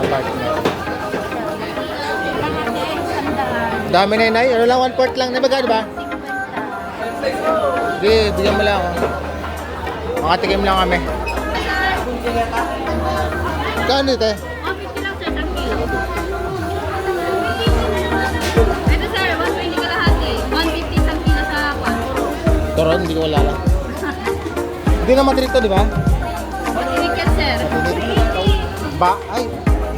Apartment. Dami na yun ay. Ano lang, one fourth lang. Nabagano ba? Sige, bigyan mo lang ako. Makatikim lang kami. Kano ito eh? 150 lang sir, 10 kilo. Ito sir, 120 kalahati. 150 isang kilo sa kwan. Toron, hindi ko wala lang. Hindi na matirik to, di ba? Matinig yan sir. Ba, ay,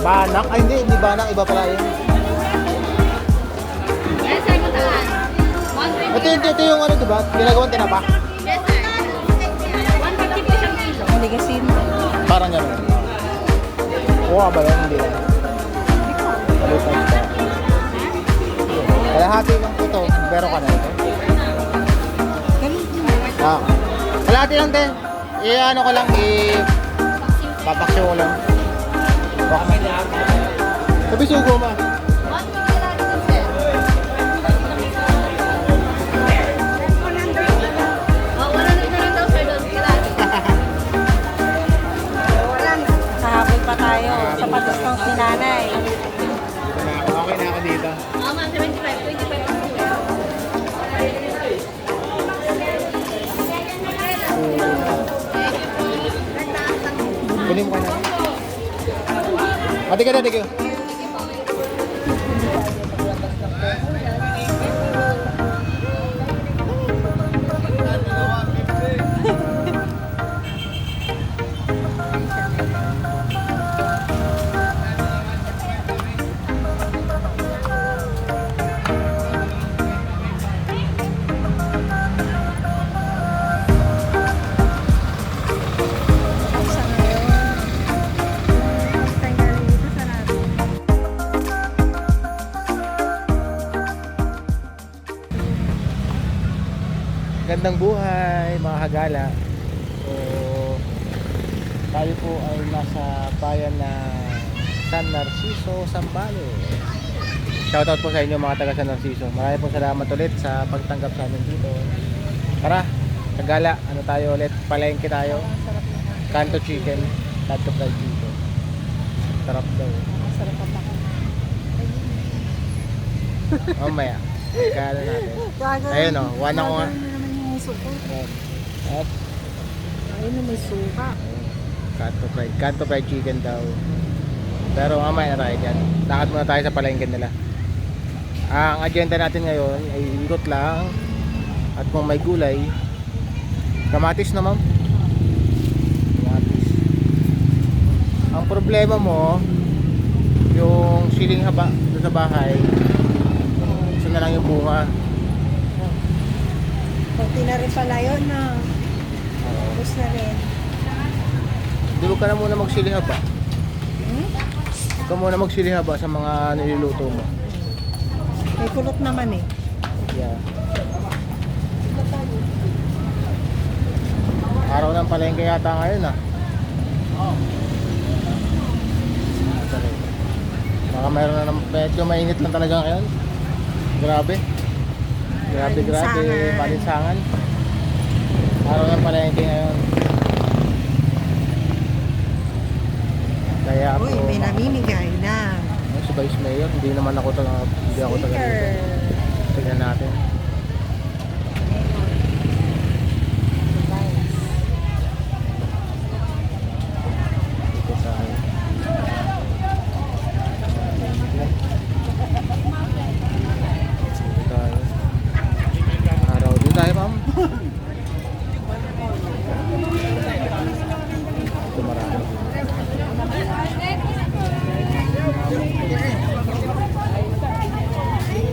banak. Ay, hindi, hindi banak. Iba pala yun. Yes sir, mataan. 120. Ito, ito, ito yung ano, di ba? Ginagawang tinapa. Yes sir. 150 po isang kilo. Maligasin. Parang gano'n. Oo, ba yun? Hindi lang. Palitan ka. Kalahati lang po ito. Pero ka na ito. Ah. Kalahati lang din. Eh, ano ko lang, eh, papaksyo ko lang. Sabi sugo ma. 150 kalahati din sir. Oh, 100 na lang daw sir doon. Kalahati. Kahabol pa tayo sa pa-discount ni nanay. Okay na ako dito. Oh, ma'am, 75. 25 po sir. Kunin mo ka na. Ate ka na, ate. Gandang buhay, mga hagala. So, tayo po ay nasa bayan na San Narciso, Zambales. Shoutout po sa inyo mga taga San Narciso. Maraming po salamat ulit sa pagtanggap sa amin dito. Tara, Tagala, ano tayo ulit? Palengke tayo. Kanto chicken, kanto fried chicken. Sarap daw. Sarap pa. Mamaya, kala natin. Ayun o, one ako nga. Gagawin mo naman yung uso ko. At Ayun na may suka. Kanto fried, kanto fried chicken daw. Pero mamaya na tayo dyan. Lakad muna tayo sa palengke nila. Ang agenda natin ngayon ay ikot lang. At kung may gulay, kamatis na ma'am. Kamatis. Ang problema mo, yung siling haba sa bahay, isa na lang yung bunga. Kunti na rin pala yun na. Ubus na rin. Di ka na muna magsili haba. Hmm? Huwag ka muna magsili haba sa mga niluluto mo. May kulot naman eh. Yeah. Araw ng palengke yata ngayon ah. Baka mayroon na naman, medyo mainit lang talaga ngayon. Grabe. Grabe, grabe. Malinsangan. Araw ng palengke ngayon. Kaya po, Uy, may namimigay na. Si Vice Mayor, hindi naman ako taga, hindi ako. Sticker. Tignan natin. Dito tayo. Dito tayo. Araw dito tayo, ma'am. Ito marami.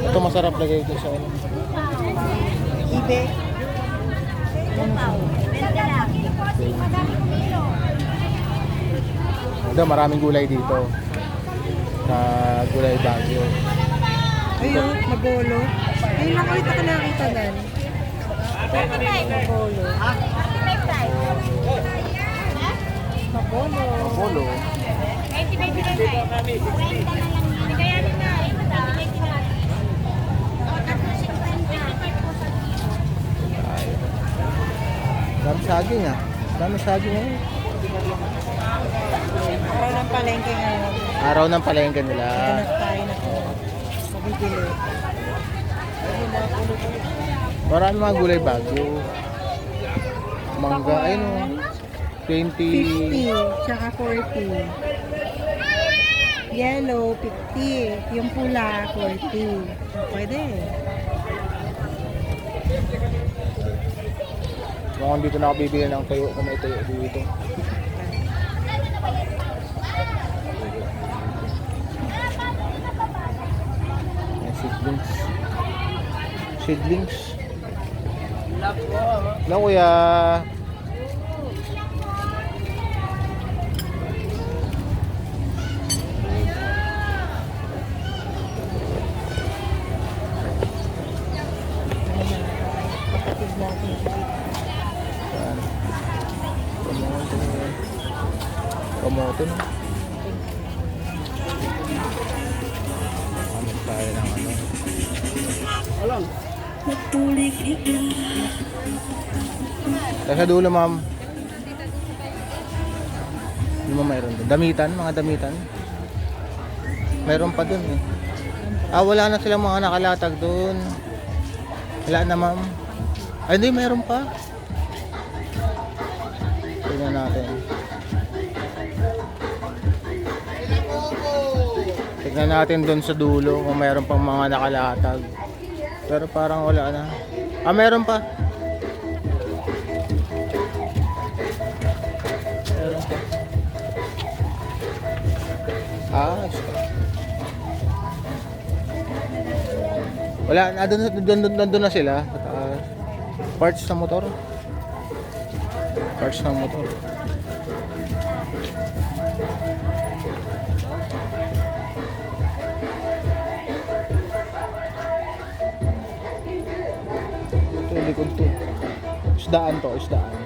Ito masarap lagay ito sa ano. Ibe. Ito, maraming gulay dito. Sa gulay Baguio. Ayun, mabolo. Ayun, nakita ka nakita nan. Mabolo. Mabolo. Polo. Dami saging ah. Dami saging ngayon. Araw ng palengke ngayon. Araw ng palengke nila. Hanap tayo na mabibili. Marami mga gulay bagyo. Mangga, ayun o. 20. 50, tsaka 40. Yellow, 50. Yung pula, 40. Pwede. Mukhang dito na ako bibili ng tuyo kung may tuyo dito. Seedlings. Seedlings. Hello kuya. Sa dulo ma'am. Hindi mo mayroon doon. Damitan, mga damitan. Mayroon pa doon eh. Ah, wala na silang mga nakalatag doon. Wala na ma'am. Ay, hindi, mayroon pa. Tingnan natin. Tingnan natin doon sa dulo kung mayroon pang mga nakalatag. Pero parang wala na. Ah, meron pa. Ah. Wala, nandun, nandun, nandun, na sila. Sa taas. Parts ng motor. Parts ng motor. Ito, likod to. Isdaan to, isdaan.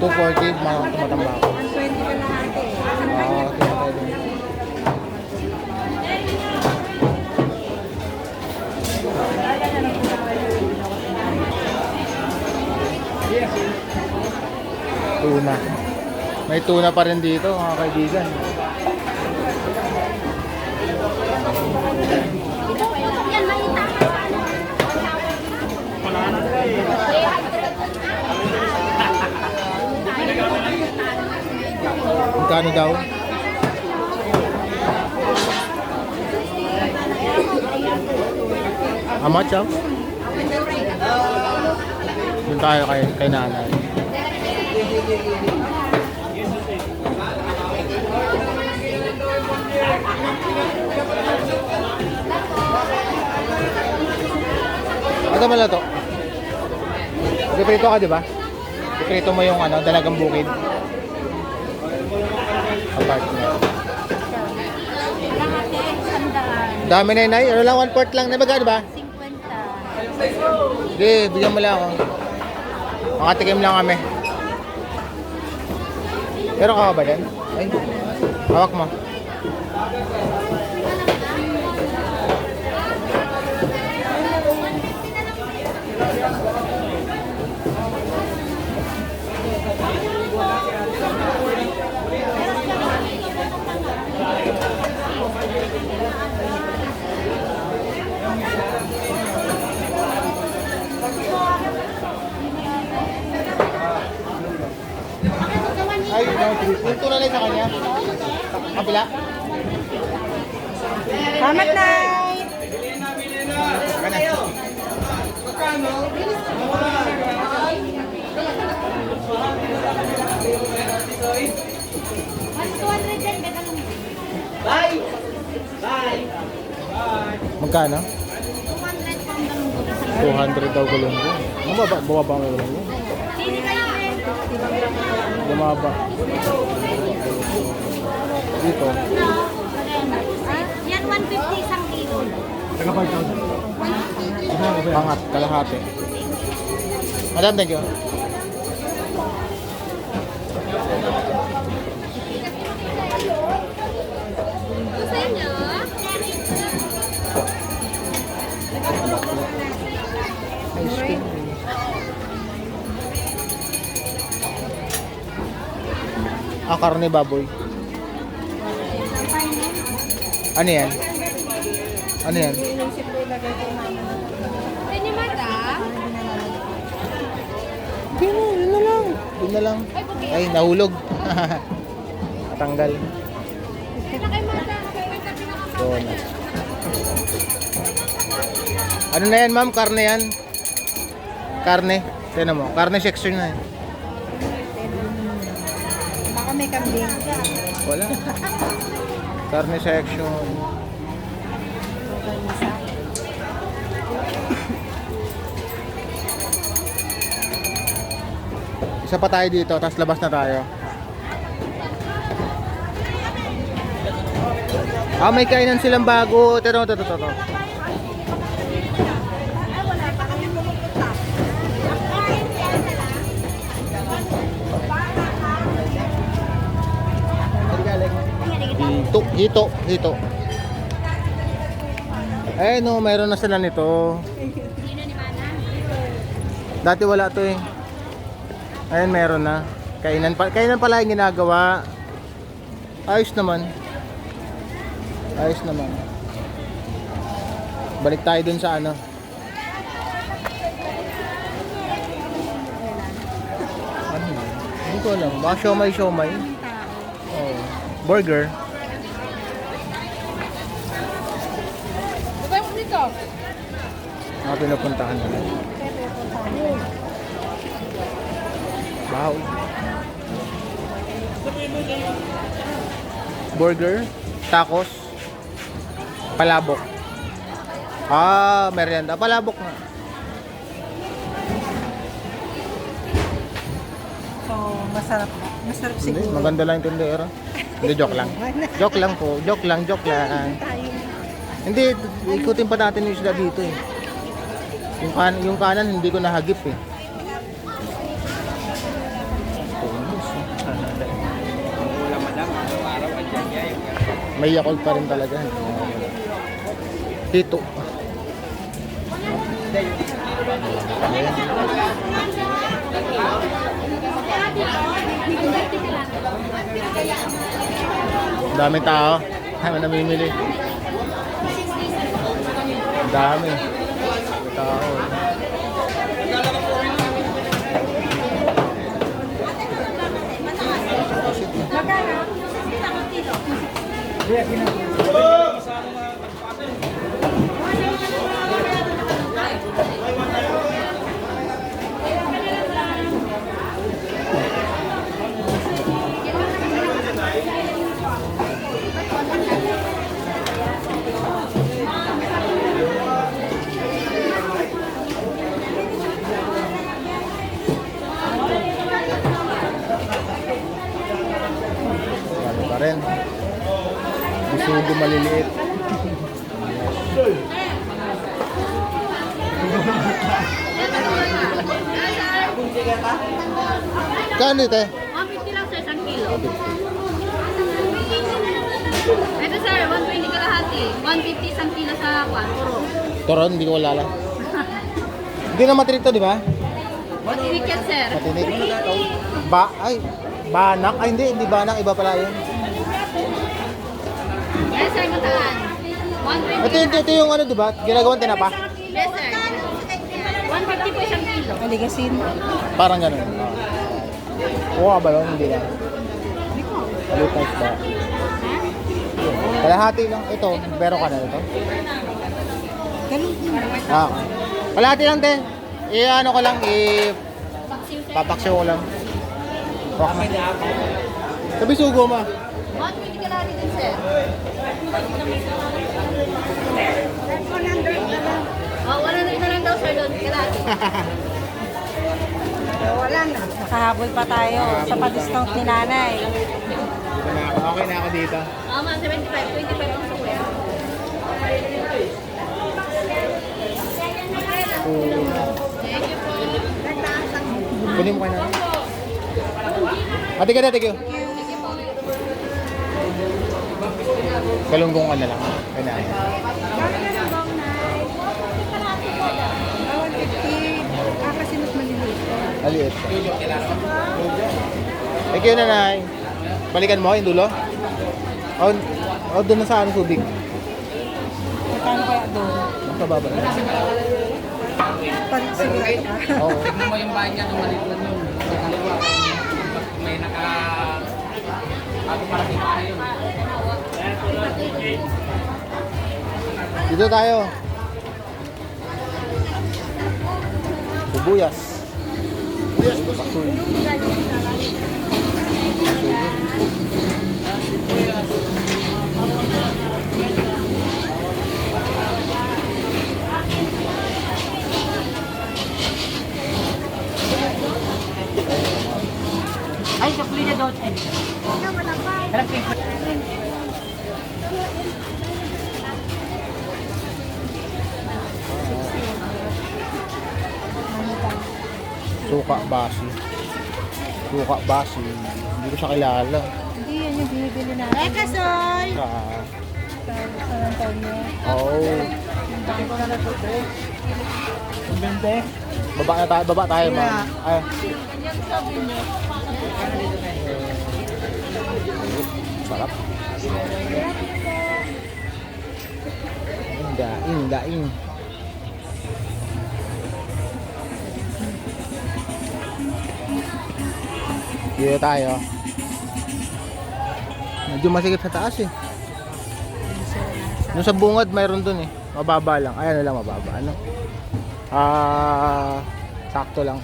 240, mga tumatamba ako. 120 ka lahat eh. Oo, tumatay din. Tuna. May tuna pa rin dito, mga kaibigan. Magkano daw? How much, ah? Doon tayo kay, kay nanay. Ano pala to? Piprito ka, di ba? Piprito mo yung ano, dalagang bukid. Apartment. Kalahati, sandaan. Dami na yun, ay. Ano lang, one port lang. Nabaga, di ba? 50. Hindi, bigyan mo lang ako. Makatikim lang kami. Pero ka ba dyan? Ay, hawak mo. Yung tunalay sa kanya. Kabila. Salamat, Nay! Magkano? 200 daw gulungo. Bumaba, bumaba ang gulungo. Bumaba. Dito. Yan, 150 isang kilo. Pangat, kalahati. Madam, thank you. Ah, karne baboy. Ano yan? Ano yan? Pwede mata? Hindi na, yun na lang. Yun na lang. Ay, nahulog. Mata. Doon. Ano na yan, ma'am? Karne yan? Karne? Tignan mo. Karne section na yan. Kambing. Wala. Karne section. Isa pa tayo dito, tapos labas na tayo. Ah, may kainan silang bago. Ito, ito, ito, ito. Hito, hito, hito. Eh no, mayroon na sila nito. Dati wala to eh. Ayun, meron na. Kainan, pa, kainan pala yung ginagawa. Ayos naman. Ayos naman. Balik tayo dun sa ano. Ano? Hindi ko alam. Baka siomay, siomay. Oh. Burger. Pinupuntahan nila. Wow. Burger, tacos, palabok. Ah, merienda. Palabok nga. So, masarap. Masarap Hindi, siguro. maganda lang yung tindera. Hindi, joke lang. Joke lang po. Joke lang, joke lang. Hindi, ikutin pa natin yung isda dito eh. Yung, kan yung kanan hindi ko nahagip eh. May yakult pa rin talaga. Dito. Daming tao. Dami namimili. Ang Dami. May Tao. Dami pa rin. Bisugo maliliit. Kano ito? 150 lang sir, kilo. Ito sir, 120 kalahati. 150 isang kilo sa kwan, puro. Toron, hindi ko wala lang. Hindi na matirik to, di ba? Matinik yan sir. Matinik. Ba, ay, banak. Ay, hindi, hindi banak. Iba pala yun. Yes sir, mataan. 120 Ito, ito, ito yung ano, di ba? Ginagawang tinapa. Yes sir. 150 po isang kilo. Aligasin. Parang ganun. Oo, ba yun? Hindi lang. Isda. Ha? Kalahati lang. Ito, pero ka na ito. Ganun. Ah, okay. kalahati lang din. I ano ko lang, i Paksiw sir. papaksyo ko lang. Ma. Sabi sugo ma. 120 kalahati din sir. Oh, 100 na lang daw sir doon. Wala na. Nakahabol pa tayo sa pa-discount ni nanay. Dito na ako. Okay na ako dito. Ah, ma'am, 75. 25 ang suko yan. Thank you po. Kunin mo kayo na. Ate ka na, thank you. Galunggong ka na lang. Kaya na. Ah, 150. Ah, kasi mas maliliit. Aliit. Thank you, nanay. Balikan mo yung dulo? O, o doon na sa ano tubig. Magkano kaya doon? Ang kababa. Pag sigurado ka. Oo. Tignan mo yung bahay niya kung maliit lang yun. Sa kaliwa, may naka... Bago parang bahay yun. Dito tayo. Bubuyas. Bubuyas po. Pasoy. Ay, sukli na doon. Suka basi. Suka basi. Hindi ko siya kilala. Hindi yan yung binibili natin. Eh, kasoy! Sa... Sa San Antonio. Oh. Baba na tayo, baba tayo, ma'am. Ay. Sarap. Inda, inda, in. Dito tayo. Medyo masigit sa taas eh. Yung sa bungad mayroon dun eh. Mababa lang. Ayan na lang mababa. Ano? Ah, sakto lang.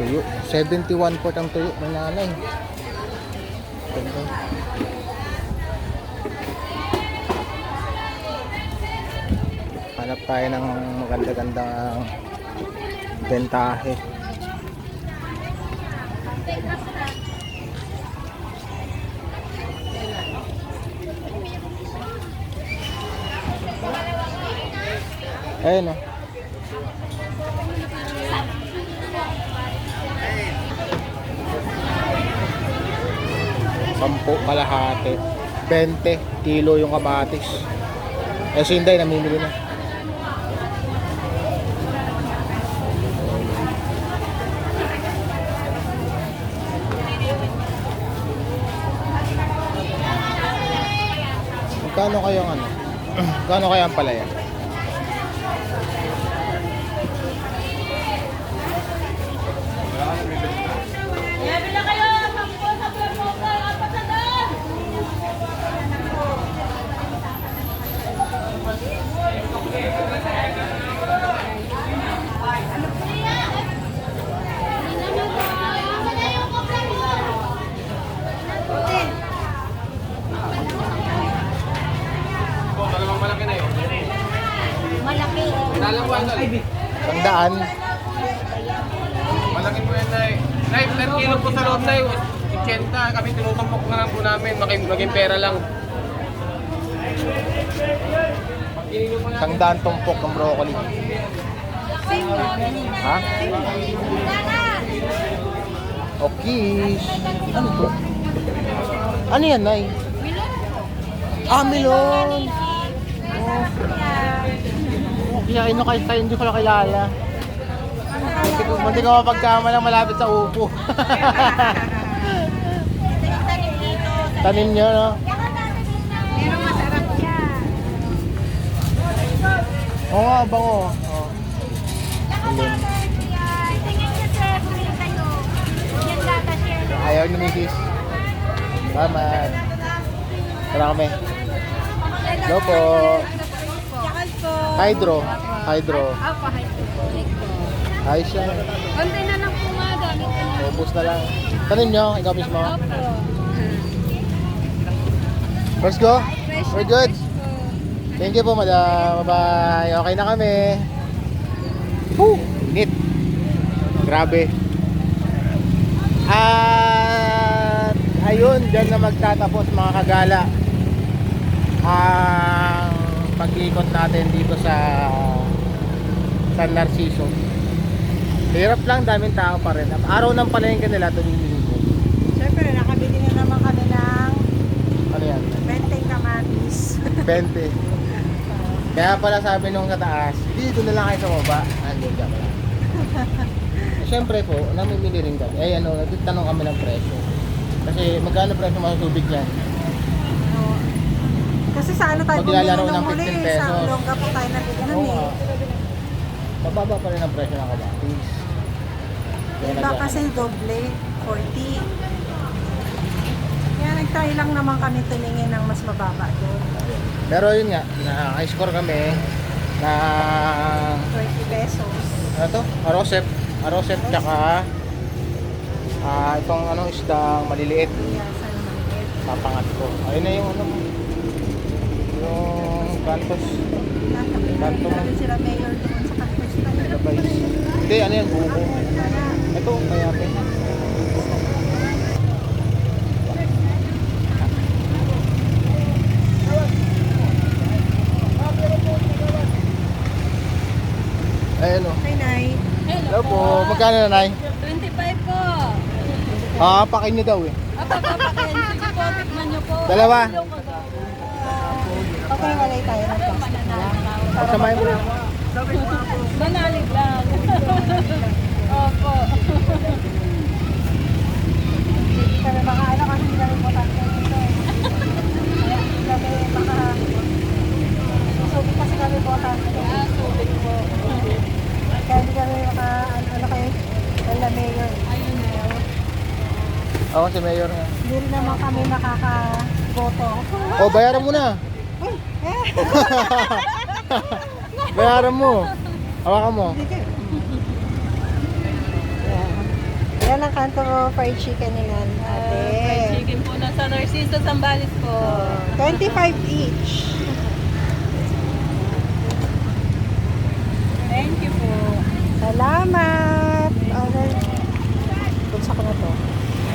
Tuyo. 71 port ang tuyo ng nanay. Ganda. Hanap tayo ng maganda-gandang bentahe. Ayun o. Sampo kalahati. 20 kilo yung kabatis. Eh si Inday namimili na. Magkano kayang ano? Magkano kaya ang palaya? Tandaan, Malaki po yan, Nay. Nay, 10 kilo po sa loob, Nay. 80. Kami tinutumpok na lang po namin. Maging, maging pera lang. Tandaan tumpok ng broccoli. Ha? Okay. Ano to? Ano yan, Nay? Ah, melon. Oh, kaya ino kayo tayo, hindi ko lang kilala. Hindi ko, hindi ko mapagkamalang malapit sa upo. Tanim niyo, no? Pero masarap siya. Oo nga, bango. Oh. Ayaw ni Mrs. Salamat. Tara kami. Hello po. Hydro. Hydro. Hi po. Ayos yan. Konti na lang po mga gamit na. Ubus na lang. Tanin nyo, ikaw mismo. Opo. Let's go. We're good. Thank you po, madam. Bye-bye. Okay na kami. Woo! Neat. Grabe. At ayun, dyan na magtatapos mga kagala ang pag-ikot natin dito sa San Narciso. Hirap lang, daming tao pa rin. Araw ng palengke nila tuwing linggo. Siyempre, nakabili na naman kami ng Ano yan? benteng kamatis. 20. Kaya pala sabi nung sa taas, dito na lang kayo sa baba. Andun ka pala. Siyempre po, namimili rin kami. Eh ano, nagtanong kami ng presyo. Kasi magkano presyo masasubig yan? Kasi sa ano tayo Maglalaro bumili ng nung huli, 15 pesos. Sa Olongga po tayo nabili nun Oo eh. nga. Mababa pa rin ang presyo ng kabatis. Kaya Iba nag- kasi doble, 40. Kaya nag-try lang naman kami tumingin ng mas mababa doon. Pero yun nga, naka-score kami na 20 pesos. ano to? Arosep. Arosep tsaka ah itong ano isda maliliit. Kaya sa naman. Papangat ko. Ayun na yung ano kantos. Kanto. Lalo sila mayor doon sa campus tayo. Hindi, ano yan? Buko. Ito, kaya pa. Ayun o. Hi, Nay. Hello po. Magkano na, Nay? 25 po. Ah, pakin niyo daw eh. Apa, papakain. Sige po, tikman niyo po. Dalawa. Okay, walay tayo ng plastic lang. Pagsamahin mo na. Banalig lang. Opo. Hindi kami baka ano kasi hindi kami botante dito. Kaya hindi kami baka susubi kasi kami botante. Ah, tubig po. Kaya hindi kami baka ano, ano kayo, wala mayor. Ayun na. Ako si Mayor nga. Hindi rin naman kami makakaboto. O, bayaran mo na. Bayaran mo. Hawakan mo. Yan. Ang kanto mo fried chicken ni Nan. Ate. Fried chicken po na sa Narciso Zambales po. 25 each. Thank you po. Salamat! Okay. Bulsa ko na to.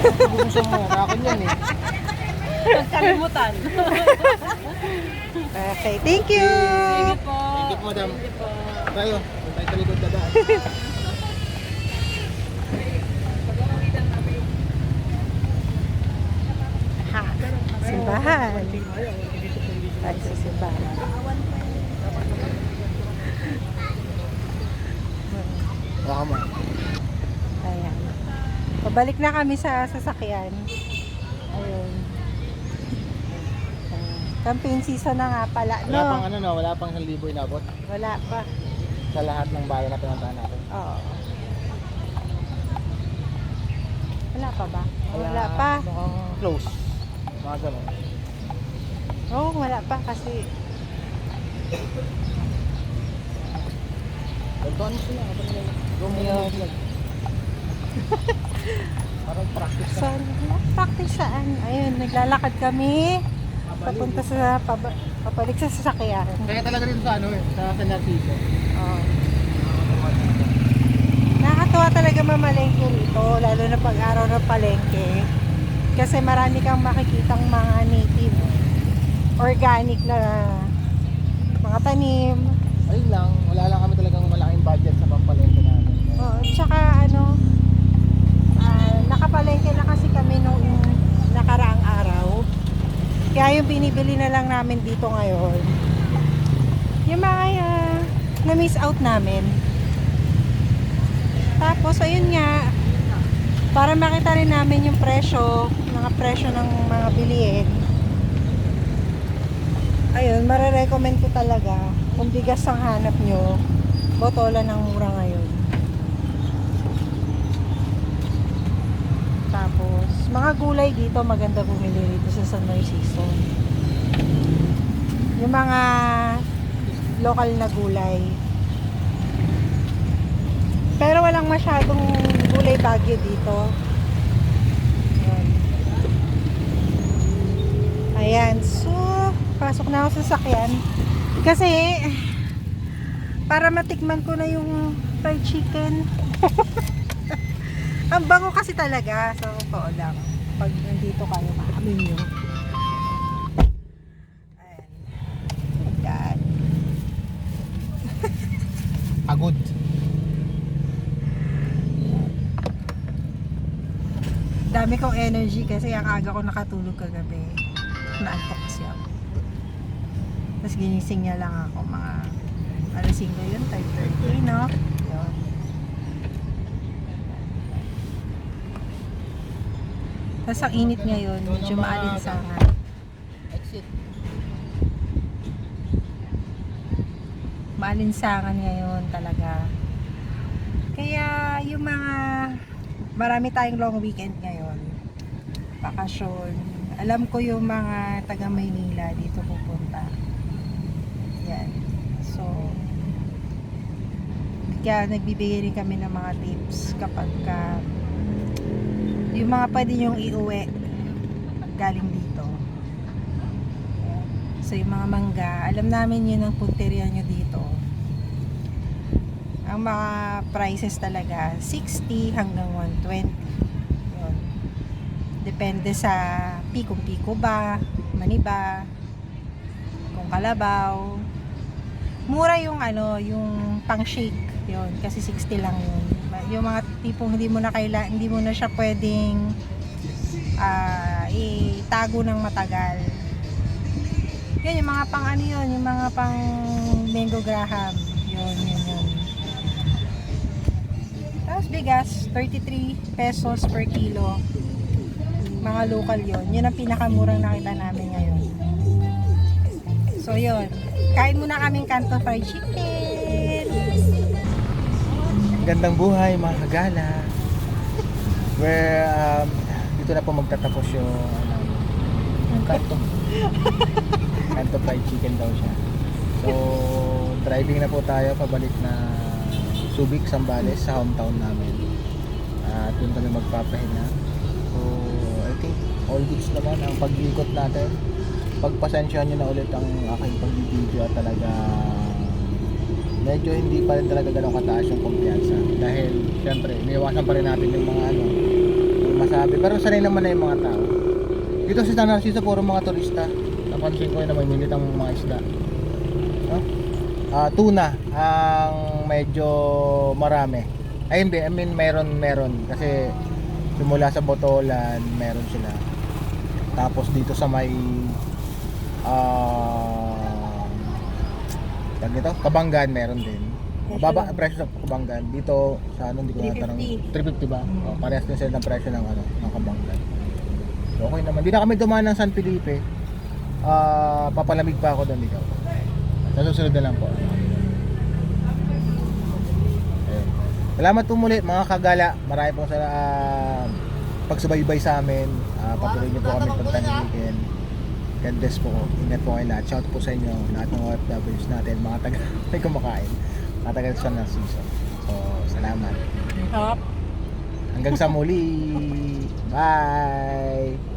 Gusto mo. Akin yan eh. Pagkalimutan. Okay, thank you! Sige po. Thank you, madam. Tayo. Kung tayo sa likod dadaan. Ha, simbahan. Tayo sa simbahan. Hawakan mo. Ayan. Pabalik na kami sa sasakyan. Ayun. Ayan. Campaign season na nga pala, Wala pang no? ano no, wala pang 1,000 inabot Wala pa. sa lahat ng bayan na pinuntahan natin. Oo. Wala pa ba? Wala pa. Mukhang close. Mga ganun. Oo, oh, wala pa kasi Ganito ano sila? Romeo vlog. Parang practice saan? Practice saan? Ayun, naglalakad kami. Papunta sa paba, papalik sa sasakyan. Kaya talaga rin sa ano eh, sa San Narciso. Oo. Nakakatuwa talaga mamalengke rito, lalo na pag araw ng palengke. Kasi marami kang makikitang mga native, organic na mga tanim. Ayun lang, wala lang kami talagang malaking budget sa pampalengke namin. Oo, tsaka ano, ah, nakapalengke na kasi kami nung nakaraang. Kaya yung binibili na lang namin dito ngayon, yung mga ah, na-miss out namin. Tapos, ayun nga, para makita rin namin yung presyo, mga presyo ng mga bilihin. Ayun, marerecommend ko talaga, kung bigas ang hanap nyo, botola ng mura ngayon. Tapos, mga gulay dito, maganda bumili dito sa San Narciso. Yung mga local na gulay. Pero walang masyadong gulay bagyo dito. Yun. Ayan. So, pasok na ako sa sakyan. Kasi, para matikman ko na yung fried chicken. Ang bango kasi talaga. So, totoo lang. Pag nandito kayo, maamin nyo. Ayan. Yan. Pagod. Dami kong energy kasi ang aga ko nakatulog kagabi. Naantok kasi ako. Tapos ginising niya lang ako mga alas 5 yun, 5.30, no? Yun. Tapos ang init ngayon, medyo maalinsangan. Exit. maalinsangan ngayon talaga. Kaya yung mga marami tayong long weekend ngayon. Bakasyon. Alam ko yung mga taga Maynila dito pupunta. Yan. So kaya nagbibigay rin kami ng mga tips kapag ka yung mga pwede nyong iuwi galing dito. So yung mga mangga, alam namin yun ang punteriya nyo dito. Ang mga prices talaga, 60 hanggang 120. Yun. Depende sa pikong-piko ba, maniba, kung kalabaw. Mura yung ano, yung pang-shake. Yun, kasi 60 lang yun. Yung mga tipong hindi mo na kaila, hindi mo na siya pwedeng ah, itago ng matagal. Yun, yung mga pang ano yun, yung mga pang mango graham. Yun, yun, yun. Tapos bigas, 33 pesos per kilo. Mga local yun. Yun ang pinakamurang nakita namin ngayon. So yun, kain muna kaming kanto fried chicken. Gandang buhay mga kagala. Where um, dito na po magtatapos yung ano, yung kanto. kanto fried chicken daw siya. So, driving na po tayo pabalik na Subic, Sambales sa hometown namin. At doon kami magpapahinga. So, I think all goods naman ang pag-ikot natin. Pagpasensyahan nyo na ulit ang aking pag-video at talaga medyo hindi pa rin talaga ganun kataas yung kumpiyansa. Dahil syempre iniwasan pa rin natin yung mga ano yung masabi. Pero sanay naman na yung mga tao. Dito sa San Narciso puro mga turista. Napansin ko yun na may milit ang mga isda. No? Ah, tuna ang medyo marami. Ay hindi. I mean meron meron. Kasi simula sa Botolan meron sila. Tapos dito sa may ah tag nito, Kabanggan meron din. Mababa ang presyo sa Kabanggan. Dito sa ano hindi ko na tanong 350 ba? Mm. Oh, parehas din sila ng presyo ng ano, ng Kabanggan. So, okay naman. Di na kami dumaan ng San Felipe. Ah, papalamig pa ako doon dito. Sa susunod na lang po. Ayun. Salamat po muli mga kagala. Marami pong sa ah, pagsubaybay sa amin. Ah, patuloy niyo po kami pagtanikin. God bless po. Ingat po kayo lahat. Shout po sa inyo. Lahat ng OFWs natin. Mga taga may kumakain. Mga taga sa ng season. So, salamat. Hop. Hanggang sa muli. Bye!